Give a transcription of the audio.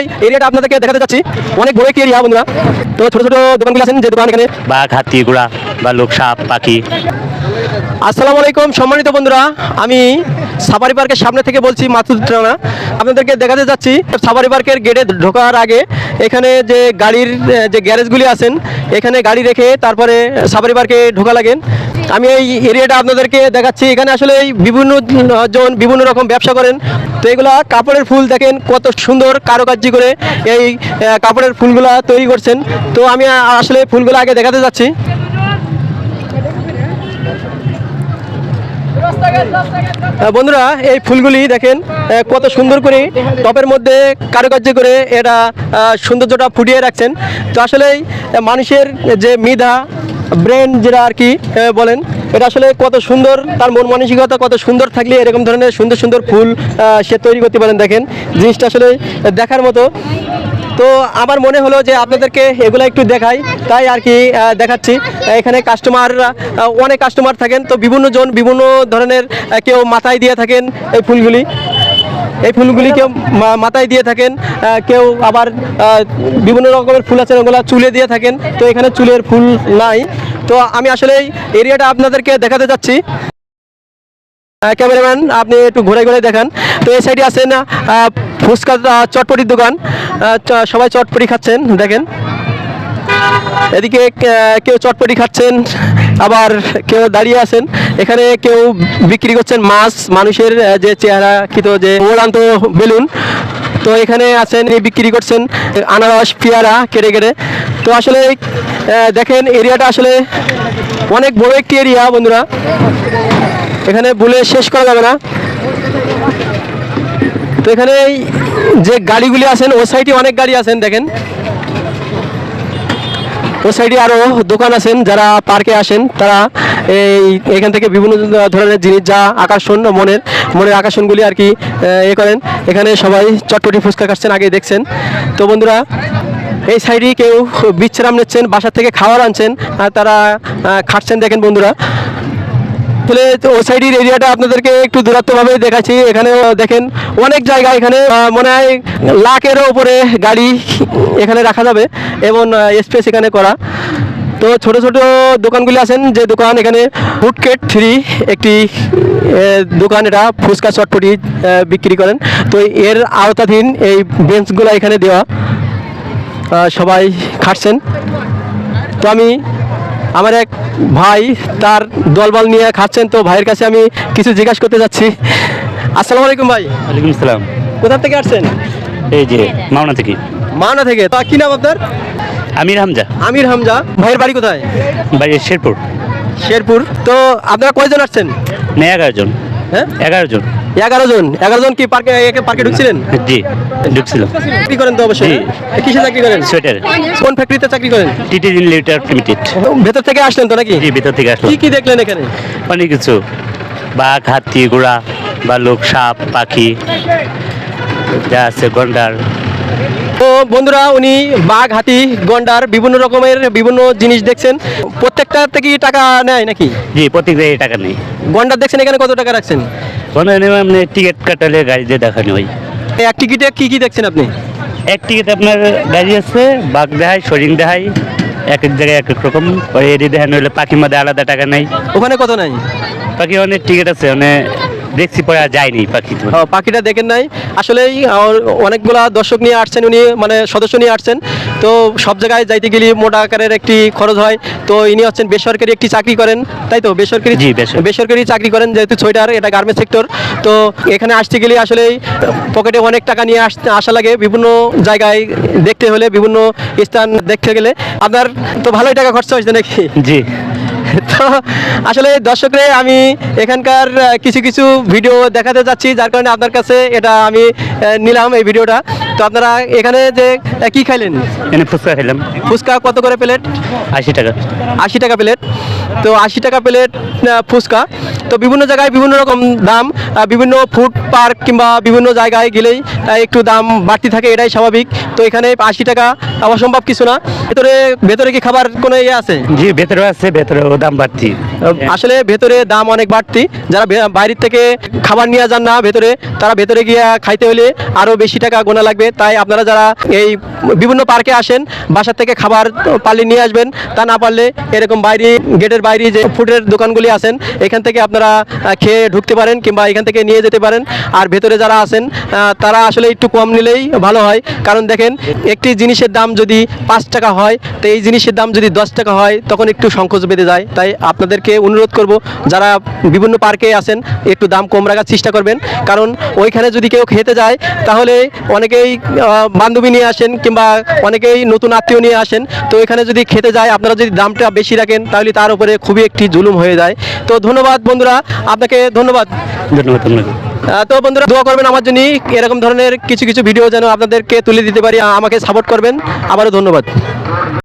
এই এরিয়াটা আপনাদেরকে দেখাতে চাচ্ছি অনেক বড় একটি এরিয়া বন্ধুরা। তো ছোট ছোট দোকানগুলো আছেন যে দোকান এখানে বাঘ হাতি ঘোড়া বা লোক সাপ পাখি। আসসালামু আলাইকুম সম্মানিত বন্ধুরা আমি সাফারি পার্কের সামনে থেকে বলছি মাথুর রানা আপনাদেরকে দেখাতে যাচ্ছি সাফারি পার্কের গেটে ঢোকার আগে এখানে যে গাড়ির যে গ্যারেজগুলি আছেন, এখানে গাড়ি রেখে তারপরে সাফারি পার্কে ঢোকা লাগেন। আমি এই এরিয়াটা আপনাদেরকে দেখাচ্ছি। এখানে আসলে এই বিভিন্ন জন বিভিন্ন রকম ব্যবসা করেন। তো এগুলা কাপড়ের ফুল দেখেন, কত সুন্দর কারুকার্য করে এই কাপড়ের ফুলগুলা তৈরি করছেন। তো আমি আসলে ফুলগুলো আগে দেখাতে যাচ্ছি। বন্ধুরা, এই ফুলগুলি দেখেন কত সুন্দর করে টপের মধ্যে কারুকার্য করে এটা সৌন্দর্যটা ফুটিয়ে রাখছেন। তো আসলেই মানুষের যে মিধা, ব্রেন যেটা আর কি বলেন, এটা আসলে কত সুন্দর, তার মন মানসিকতা কত সুন্দর থাকলে এরকম ধরনের সুন্দর সুন্দর ফুল সে তৈরি করতে পারেন। দেখেন, জিনিসটা আসলে দেখার মতো। তো আমার মনে হলো যে আপনাদেরকে এগুলো একটু দেখাই, তাই আর কি দেখাচ্ছি। এখানে কাস্টমাররা অনেক কাস্টমার থাকেন, তো বিভিন্ন জন বিভিন্ন ধরনের কেউ মাথায় দিয়ে থাকেন এই ফুলগুলি। এই ফুলগুলি কেউ মাথায় দিয়ে থাকেন কেউ আবার বিভিন্ন রকমের ফুল আছে, ওগুলো চুলে দিয়ে থাকেন। তো এখানে চুলের ফুল নাই। তো আমি আসলে এই এরিয়াটা আপনাদেরকে দেখাতে যাচ্ছি। ক্যামেরাম্যান আপনি একটু ঘুরে ঘুরে দেখান। তো এই সাইডে আছেন ফুচকা চটপটির দোকান। সবাই চটপটি খাচ্ছেন, দেখেন। এদিকে কেউ চটপটি খাচ্ছেন, আবার কেউ দাঁড়িয়ে আছেন। এখানে কেউ বিক্রি করছেন মাছ, মানুষের যে চেহারা কিত যে ওড়ান্ত বেলুন। তো এখানে আছেন বিক্রি করছেন, আনারস, পেয়ারা কেটে কেটে তো আসলে দেখেন, এরিয়াটা আসলে অনেক বড় একটি এরিয়া, বন্ধুরা। এখানে বলে শেষ করা যাবে না। তো এখানে যে গাড়িগুলি আছেন ও সাইডে অনেক গাড়ি আছেন দেখেন। ও সাইডে আরও দোকান আছেন যারা পার্কে আসেন তারা এই এখান থেকে বিভিন্ন ধরনের জিনিস যা আকর্ষণ মনের মনের আকর্ষণগুলি আর কি এ করেন। এখানে সবাই চটপটি ফুচকা খাচ্ছেন আগে দেখছেন। তো বন্ধুরা এই সাইডে কেউ বিশ্রাম নিচ্ছেন বাসা থেকে খাবার আনছেন তারা আহ, খাচ্ছেন দেখেন বন্ধুরা। আসলে তো ওই সাইডের এরিয়াটা আপনাদেরকে একটু দূরত্বভাবে দেখাচ্ছি। এখানে দেখেন অনেক জায়গা এখানে মনে হয় লাখেরও উপরে গাড়ি এখানে রাখা যাবে এবং স্পেস এখানে করা। তো ছোট ছোট দোকানগুলি আছেন, যে দোকান এখানে ফুডকেট থ্রি একটি দোকান, এটা ফুচকা চটপটি বিক্রি করেন। তো এর আওতাধীন এই বেঞ্চগুলো এখানে দেওয়া সবাই খাটছেন। তো আমি আমার এক ভাই তার দলবল নিয়ে খাচ্ছেন তো ভাইয়ের কাছে আমি কিছু জিজ্ঞাসা করতে যাচ্ছি। আসসালামু আলাইকুম ভাই। ওয়ালাইকুম আসসালাম। কোথা থেকে আসছেন? এই যে মাওনা থেকে। মাওনা থেকে। তা কি নাম আপনার? আমির হামজা। আমির হামজা। ভাইয়ের বাড়ি কোথায়? বাড়ি শেরপুর। শেরপুর। তো আপনারা কয়জন আসছেন? না এগারো জন হ্যাঁ? এগারো জন। এগারো জন। এগারো জন কি পার্কে একে পার্কে ঢুকছিলেন? জি ঢুকছিলাম চাকরি করেন তো অবশ্যই? কিসে চাকরি করেন? সোয়েটার। কোন ফ্যাক্টরিতে চাকরি করেন? টিটি লিটার লিমিটেড ভেতর থেকে আসলেন তো নাকি? জি ভেতর থেকে আসলাম। কি কি দেখলেন এখানে? অনেক কিছু। বাঘ হাতি ঘোড়া বা লোক সাপ পাখি। যা আছে গন্ডার। তো বন্ধুরা উনি বাঘ হাতি গন্ডার বিভিন্ন রকমের বিভিন্ন জিনিস দেখছেন। প্রত্যেকটা থেকে টাকা নেয় নাকি? জি প্রত্যেক জায়গায় টাকা নেই। গন্ডার দেখছেন এখানে কত টাকা রাখছেন? কোনো মানে টিকিট কাটালে গাড়ি দিয়ে দেখানো হয়। এক টিকিটে কি কি দেখছেন আপনি? এক টিকিট আপনার গাড়ি আছে বাঘ দেখায় সরিং দেখায় এক এক জায়গায় এক এক রকম। এটি দেখানো হলে পাখির মধ্যে আলাদা টাকা নাই। ওখানে কত নাই পাখি অনেক টিকিট আছে মানে দেখছি পরে আর যায়নি পাখি। তো পাখিটা দেখেন নাই। আসলেই আর অনেকগুলা দর্শক নিয়ে আসছেন উনি মানে সদস্য নিয়ে আসছেন। তো সব জায়গায় যাইতে গেলে মোটা আকারের একটি খরচ হয়। তো ইনি হচ্ছেন বেসরকারি একটি চাকরি করেন তাই তো? বেসরকারি জি, বেসরকারি। বেসরকারি চাকরি করেন যেহেতু সোয়েটার এটা গার্মেন্টস সেক্টর তো এখানে আসতে গেলে আসলে পকেটে অনেক টাকা নিয়ে আসতে আসা লাগে। বিভিন্ন জায়গায় দেখতে হলে বিভিন্ন স্থান দেখতে গেলে। আপনার তো ভালোই টাকা খরচা হয়েছে নাকি? জি। তো আসলে দর্শকরে আমি এখানকার কিছু কিছু ভিডিও দেখাতে যাচ্ছি যার কারণে আপনার কাছে এটা আমি নিলাম এই ভিডিওটা তো আপনারা এখানে যে কি খাইলেন? এখানে ফুচকা খেলাম ফুচকা কত করে প্লেট? আশি টাকা। আশি টাকা প্লেট। তো আশি টাকা প্লেট ফুচকা। তো বিভিন্ন জায়গায় বিভিন্ন রকম দাম বিভিন্ন ফুড পার্ক কিংবা বিভিন্ন জায়গায় গেলেই একটু দাম বাড়তি থাকে এটাই স্বাভাবিক। তো এখানে আশি টাকা অসম্ভব কিছু না। ভেতরে ভেতরে কি খাবার কোনো ইয়ে আছে? জি ভেতরে আছে ভেতরে দাম বাড়তি। আসলে ভেতরে দাম অনেক বাড়তি। যারা বাইরের থেকে খাবার নিয়ে যান না ভেতরে তারা ভেতরে গিয়ে খাইতে হলে আরও বেশি টাকা গোনা লাগবে। তাই আপনারা যারা এই বিভিন্ন পার্কে আসেন বাসা থেকে খাবার পারলে নিয়ে আসবেন তা না পারলে এরকম বাইরে গেটের বাইরে যে ফুডের দোকানগুলি আছেন, এখান থেকে আপনারা খেয়ে ঢুকতে পারেন কিংবা এখান থেকে নিয়ে যেতে পারেন। আর ভেতরে যারা আছেন তারা আসলে একটু কম নিলেই ভালো হয়। কারণ দেখেন, একটি জিনিসের দাম যদি পাঁচ টাকা হয়, তো এই জিনিসের দাম যদি দশ টাকা হয়, তখন একটু সংকোচ বেঁধে যায়। তাই আপনাদেরকে অনুরোধ করব, যারা বিভিন্ন পার্কে আছেন, একটু দাম কম রাখার চেষ্টা করবেন। কারণ ওইখানে যদি কেউ খেতে যায়, তাহলে অনেকেই বান্ধবী নিয়ে আসেন কিংবা অনেকেই নতুন আত্মীয় নিয়ে আসেন। তো এখানে যদি খেতে যায়, আপনারা যদি দামটা বেশি রাখেন, তাহলে তার উপরে খুবই একটি জুলুম হয়ে যায়। তো ধন্যবাদ বন্ধুরা আপনাকে ধন্যবাদ। ধন্যবাদ আপনাকে তো বন্ধুরা দোয়া করবেন আমার জন্য এরকম ধরনের কিছু কিছু ভিডিও যেন আপনাদেরকে তুলে দিতে পারি আমাকে সাপোর্ট করবেন। আবারও ধন্যবাদ।